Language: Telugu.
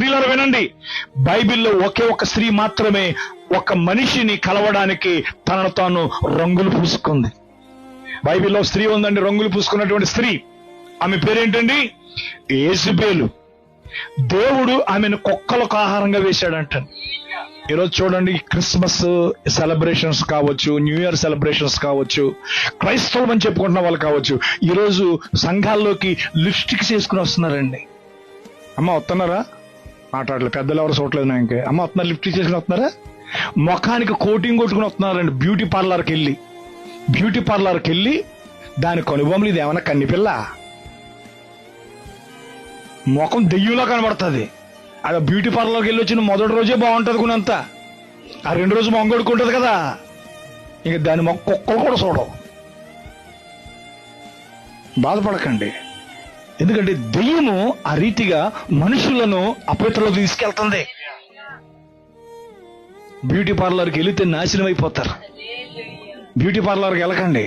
స్త్రీలను వినండి. బైబిల్లో ఒకే ఒక స్త్రీ మాత్రమే ఒక మనిషిని కలవడానికి తనను తాను రంగులు పూసుకుంది. బైబిల్లో స్త్రీ ఉందండి రంగులు పూసుకున్నటువంటి స్త్రీ. ఆమె పేరేంటండి? ఏసుబేలు. దేవుడు ఆమెను కుక్కలకు ఆహారంగా వేశాడంట. ఈరోజు చూడండి క్రిస్మస్ సెలబ్రేషన్స్ కావచ్చు న్యూ ఇయర్ సెలబ్రేషన్స్ కావచ్చు క్రైస్తవం అని చెప్పుకుంటున్న వాళ్ళు కావచ్చు ఈరోజు సంఘాల్లోకి లిప్స్టిక్స్ వేసుకుని వస్తున్నారండి. అమ్మ వస్తున్నారా? మాట్లాడలేదు. పెద్దలు ఎవరు చూడలేదు నా అమ్మ వస్తున్నారు లిఫ్ట్ చేసుకుని వస్తున్నారా? ముఖానికి కోటింగ్ కొట్టుకుని వస్తున్నారండి బ్యూటీ పార్లర్కి వెళ్ళి. బ్యూటీ పార్లర్కి వెళ్ళి దాని కనుబొమ్మలు ఇది ఏమైనా కన్నిపిల్ల? ముఖం దెయ్యంలో కనబడుతుంది. అది బ్యూటీ పార్లర్కి వెళ్ళి వచ్చిన మొదటి రోజే బాగుంటుంది కొనంత ఆ రెండు రోజు మొహం కొడుకుంటుంది కదా. ఇంకా దాని మొక్క కుక్కలు కూడా చూడవు. బాధపడకండి. ఎందుకంటే దెయ్యము ఆ రీతిగా మనుషులను అపవిత్రలో తీసుకెళ్తుంది. బ్యూటీ పార్లర్కి వెళితే నాశనం అయిపోతారు బ్యూటీ పార్లర్కి వెళ్ళకండి.